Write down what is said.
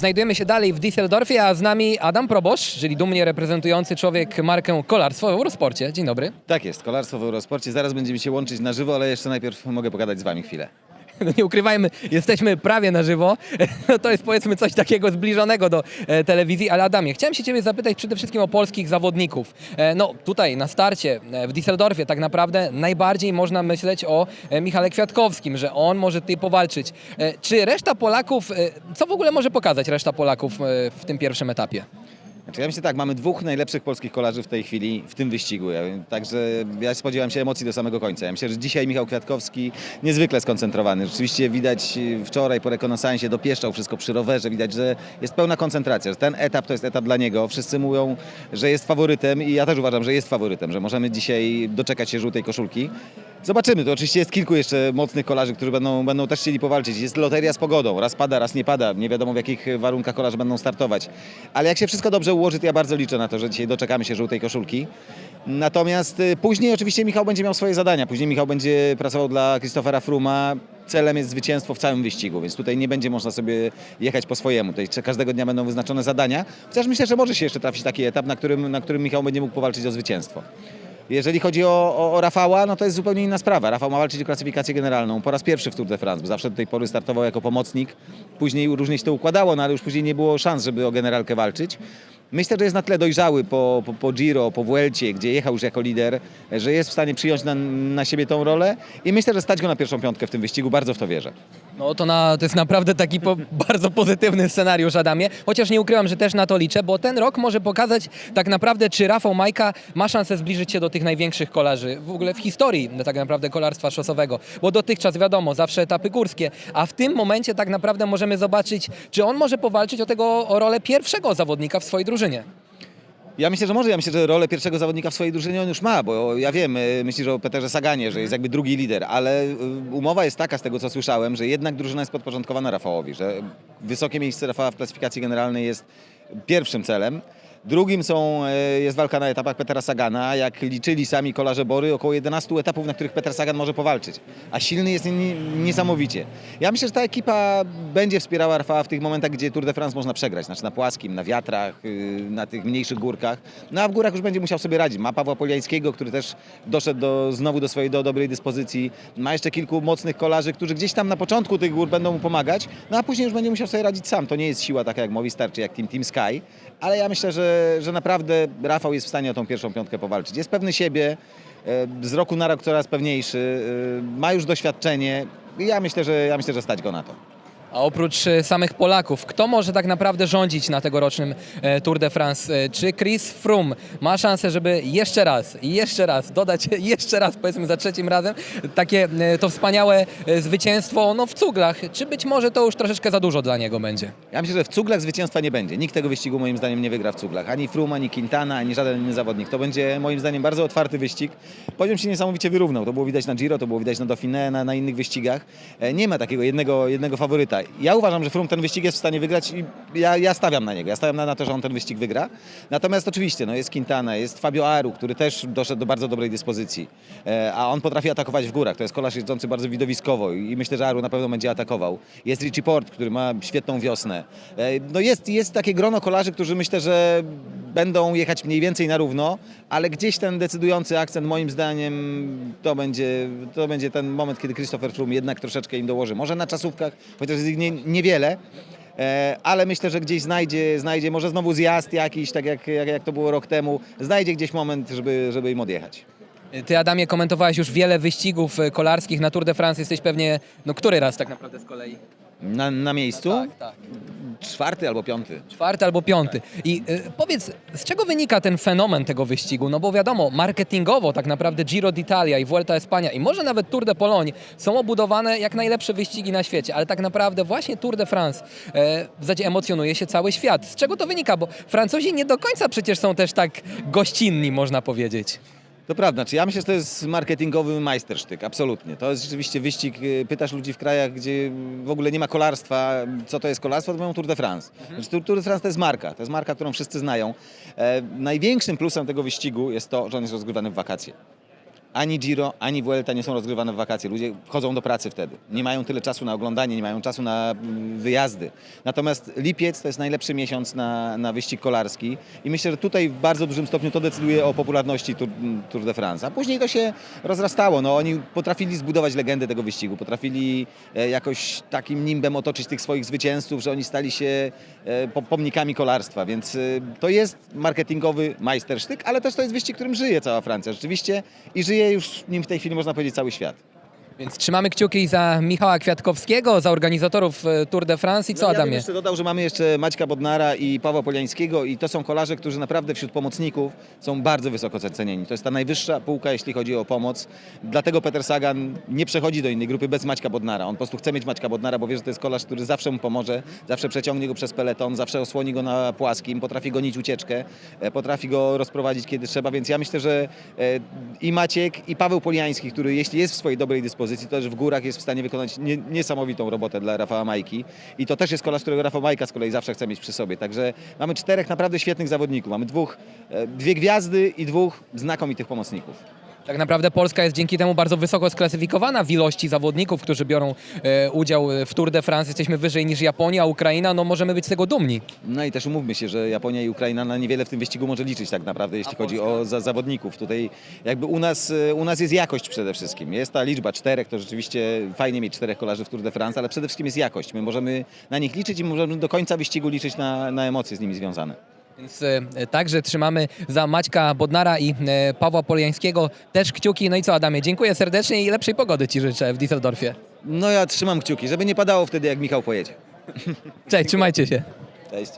Znajdujemy się dalej w Düsseldorfie, a z nami Adam Probosz, czyli dumnie reprezentujący człowiek markę kolarstwo w Eurosporcie. Dzień dobry. Tak jest, kolarstwo w Eurosporcie. Zaraz będziemy się łączyć na żywo, ale jeszcze najpierw mogę pogadać z Wami chwilę. No nie ukrywajmy, jesteśmy prawie na żywo. No to jest powiedzmy coś takiego zbliżonego do e, telewizji. Ale Adamie, chciałem się Ciebie zapytać przede wszystkim o polskich zawodników. E, no tutaj na starcie e, w Düsseldorfie tak naprawdę najbardziej można myśleć o e, Michale Kwiatkowskim, że on może tutaj powalczyć. E, czy reszta Polaków, e, co w ogóle może pokazać reszta Polaków e, w tym pierwszym etapie? Znaczy, ja myślę tak, mamy dwóch najlepszych polskich kolarzy w tej chwili w tym wyścigu. Ja, także ja spodziewam się emocji do samego końca. Ja myślę, że dzisiaj Michał Kwiatkowski niezwykle skoncentrowany. Rzeczywiście widać y, wczoraj po rekonesansie dopieszczał wszystko przy rowerze. Widać, że jest pełna koncentracja, że ten etap to jest etap dla niego. Wszyscy mówią, że jest faworytem i ja też uważam, że jest faworytem, że możemy dzisiaj doczekać się żółtej koszulki. Zobaczymy, to oczywiście jest kilku jeszcze mocnych kolarzy, którzy będą, będą też chcieli powalczyć. Jest loteria z pogodą, raz pada, raz nie pada, nie wiadomo w jakich warunkach kolarze będą startować. Ale jak się wszystko dobrze ułoży, to ja bardzo liczę na to, że dzisiaj doczekamy się żółtej koszulki. Natomiast y, później oczywiście Michał będzie miał swoje zadania. Później Michał będzie pracował dla Christophera Fruma. Celem jest zwycięstwo w całym wyścigu, więc tutaj nie będzie można sobie jechać po swojemu. Tutaj każdego dnia będą wyznaczone zadania. Chociaż myślę, że może się jeszcze trafić taki etap, na którym, na którym Michał będzie mógł powalczyć o zwycięstwo. Jeżeli chodzi o, o, o Rafała, no to jest zupełnie inna sprawa. Rafał ma walczyć o klasyfikację generalną po raz pierwszy w Tour de France, bo zawsze do tej pory startował jako pomocnik. Później różnie się to układało, no ale już później nie było szans, żeby o generalkę walczyć. Myślę, że jest na tyle dojrzały po, po, po Giro, po Vuelcie, gdzie jechał już jako lider, że jest w stanie przyjąć na, na siebie tą rolę i myślę, że stać go na pierwszą piątkę w tym wyścigu. Bardzo w to wierzę. No to, na, to jest naprawdę taki po, bardzo pozytywny scenariusz, Adamie. Chociaż nie ukrywam, że też na to liczę, bo ten rok może pokazać tak naprawdę, czy Rafał Majka ma szansę zbliżyć się do tych największych kolarzy w ogóle w historii tak naprawdę kolarstwa szosowego. Bo dotychczas wiadomo, zawsze etapy górskie, a w tym momencie tak naprawdę możemy zobaczyć, czy on może powalczyć o tego o rolę pierwszego zawodnika w swojej drużynie. Ja myślę, że może. Ja myślę, że rolę pierwszego zawodnika w swojej drużynie on już ma, bo ja wiem, y, myślisz o Peterze Saganie, że jest jakby drugi lider, ale y, umowa jest taka z tego, co słyszałem, że jednak drużyna jest podporządkowana Rafałowi, że wysokie miejsce Rafała w klasyfikacji generalnej jest pierwszym celem. Drugim są, y, jest walka na etapach Petera Sagana. Jak liczyli sami kolarze Bory, około 11 etapów, na których Peter Sagan może powalczyć. A silny jest nie- niesamowicie. Ja myślę, że ta ekipa będzie wspierała Rafała w tych momentach, gdzie Tour de France można przegrać. Znaczy na płaskim, na wiatrach, y, na tych mniejszych górkach. No a w górach już będzie musiał sobie radzić. Ma Pawła Poliańskiego, który też doszedł do, znowu do swojej do dobrej dyspozycji. Ma jeszcze kilku mocnych kolarzy, którzy gdzieś tam na początku tych gór będą mu pomagać. No a później już będzie musiał sobie radzić sam. To nie jest siła taka jak Movistar czy jak Team, Team Sky. Ale ja myślę, że, że naprawdę Rafał jest w stanie o tą pierwszą piątkę powalczyć. Jest pewny siebie, e, z roku na rok coraz pewniejszy, e, ma już doświadczenie. I ja myślę, że ja myślę, że stać go na to. A oprócz e, samych Polaków, kto może tak naprawdę rządzić na tegorocznym e, Tour de France? E, Czy Chris Froome ma szansę, żeby jeszcze raz, jeszcze raz, dodać jeszcze raz, powiedzmy za trzecim razem, takie to wspaniałe zwycięstwo no, w cuglach? Czy być może to już troszeczkę za dużo dla niego będzie? Ja myślę, że w cuglach zwycięstwa nie będzie. Nikt tego wyścigu moim zdaniem nie wygra w cuglach. Ani Froome, ani Quintana, ani żaden inny zawodnik. To będzie moim zdaniem bardzo otwarty wyścig. Poziom się niesamowicie wyrównał. To było widać na Giro, to było widać na Dauphiné, na, na innych wyścigach. Nie ma takiego jednego, jednego faworyta. Ja uważam, że Froome ten wyścig jest w stanie wygrać i ja, ja stawiam na niego. Ja stawiam na, na to, że on ten wyścig wygra. Natomiast oczywiście no, jest Quintana, jest Fabio Aru, który też doszedł do bardzo dobrej dyspozycji. E, A on potrafi atakować w górach. To jest kolarz jeżdżący bardzo widowiskowo i myślę, że Aru na pewno będzie atakował. Jest Richie Port, który ma świetną wiosnę. E, No jest, jest takie grono kolarzy, którzy myślę, że będą jechać mniej więcej na równo, ale gdzieś ten decydujący akcent moim zdaniem to będzie, to będzie ten moment, kiedy Christopher Froome jednak troszeczkę im dołoży. Może na czasówkach, chociaż jest nie, niewiele, e, ale myślę, że gdzieś znajdzie, znajdzie może znowu zjazd jakiś, tak jak, jak, jak to było rok temu, znajdzie gdzieś moment, żeby, żeby im odjechać. Ty, Adamie, komentowałeś już wiele wyścigów e, kolarskich na Tour de France. Jesteś pewnie, no który raz tak naprawdę z kolei? Na, na miejscu? Tak, tak. Czwarty albo piąty. Czwarty albo piąty. I y, powiedz, z czego wynika ten fenomen tego wyścigu? No bo wiadomo, marketingowo tak naprawdę Giro d'Italia i Vuelta Espania i może nawet Tour de Pologne są obudowane jak najlepsze wyścigi na świecie, ale tak naprawdę właśnie Tour de France e, w zasadzie emocjonuje się cały świat. Z czego to wynika? Bo Francuzi nie do końca przecież są też tak gościnni, można powiedzieć. To prawda, czy ja myślę, że to jest marketingowy majstersztyk, absolutnie. To jest rzeczywiście wyścig, y, pytasz ludzi w krajach, gdzie w ogóle nie ma kolarstwa, co to jest kolarstwo, to mówią Tour de France. Znaczy, Tour, Tour de France to jest marka, to jest marka, którą wszyscy znają. E, największym plusem tego wyścigu jest to, że on jest rozgrywany w wakacje. Ani Giro, ani Vuelta nie są rozgrywane w wakacje. Ludzie chodzą do pracy wtedy. Nie mają tyle czasu na oglądanie, nie mają czasu na mm, wyjazdy. Natomiast lipiec to jest najlepszy miesiąc na, na wyścig kolarski i myślę, że tutaj w bardzo dużym stopniu to decyduje o popularności Tour, Tour de France. A później to się rozrastało. No, oni potrafili zbudować legendę tego wyścigu, potrafili e, jakoś takim nimbem otoczyć tych swoich zwycięzców, że oni stali się e, po- pomnikami kolarstwa, więc e, to jest marketingowy majstersztyk, ale też to jest wyścig, którym żyje cała Francja rzeczywiście i żyje już nim w tej chwili można powiedzieć cały świat. Więc trzymamy kciuki za Michała Kwiatkowskiego, za organizatorów e, Tour de France i co No, ja Adamie? jeszcze dodał, że mamy jeszcze Maćka Bodnara i Pawła Poliańskiego i to są kolarze, którzy naprawdę wśród pomocników są bardzo wysoko cenieni. To jest ta najwyższa półka, jeśli chodzi o pomoc. Dlatego Peter Sagan nie przechodzi do innej grupy bez Maćka Bodnara. On po prostu chce mieć Maćka Bodnara, bo wie, że to jest kolarz, który zawsze mu pomoże, zawsze przeciągnie go przez peleton, zawsze osłoni go na płaskim, potrafi gonić ucieczkę, e, potrafi go rozprowadzić kiedy trzeba, więc ja myślę, że e, i Maciek, i Paweł Poliański, który jeśli jest w swojej dobrej dyspozycji, to też w górach jest w stanie wykonać nie, niesamowitą robotę dla Rafała Majki. I to też jest kolarz, którego Rafał Majka z kolei zawsze chce mieć przy sobie. Także mamy czterech naprawdę świetnych zawodników. Mamy dwóch, e, dwie gwiazdy i dwóch znakomitych pomocników. Tak naprawdę Polska jest dzięki temu bardzo wysoko sklasyfikowana w ilości zawodników, którzy biorą e, udział w Tour de France. Jesteśmy wyżej niż Japonia, Ukraina, no możemy być z tego dumni. No i też umówmy się, że Japonia i Ukraina na niewiele w tym wyścigu może liczyć tak naprawdę, jeśli chodzi o za zawodników. Tutaj jakby u nas, e, u nas jest jakość przede wszystkim. Jest ta liczba czterech, to rzeczywiście fajnie mieć czterech kolarzy w Tour de France, ale przede wszystkim jest jakość. My możemy na nich liczyć i możemy do końca wyścigu liczyć na, na emocje z nimi związane. Więc e, także trzymamy za Maćka Bodnara i e, Pawła Poliańskiego też kciuki. No i co Adamie, dziękuję serdecznie i lepszej pogody Ci życzę w Düsseldorfie. No ja trzymam kciuki, żeby nie padało wtedy jak Michał pojedzie. Cześć, trzymajcie się. Cześć.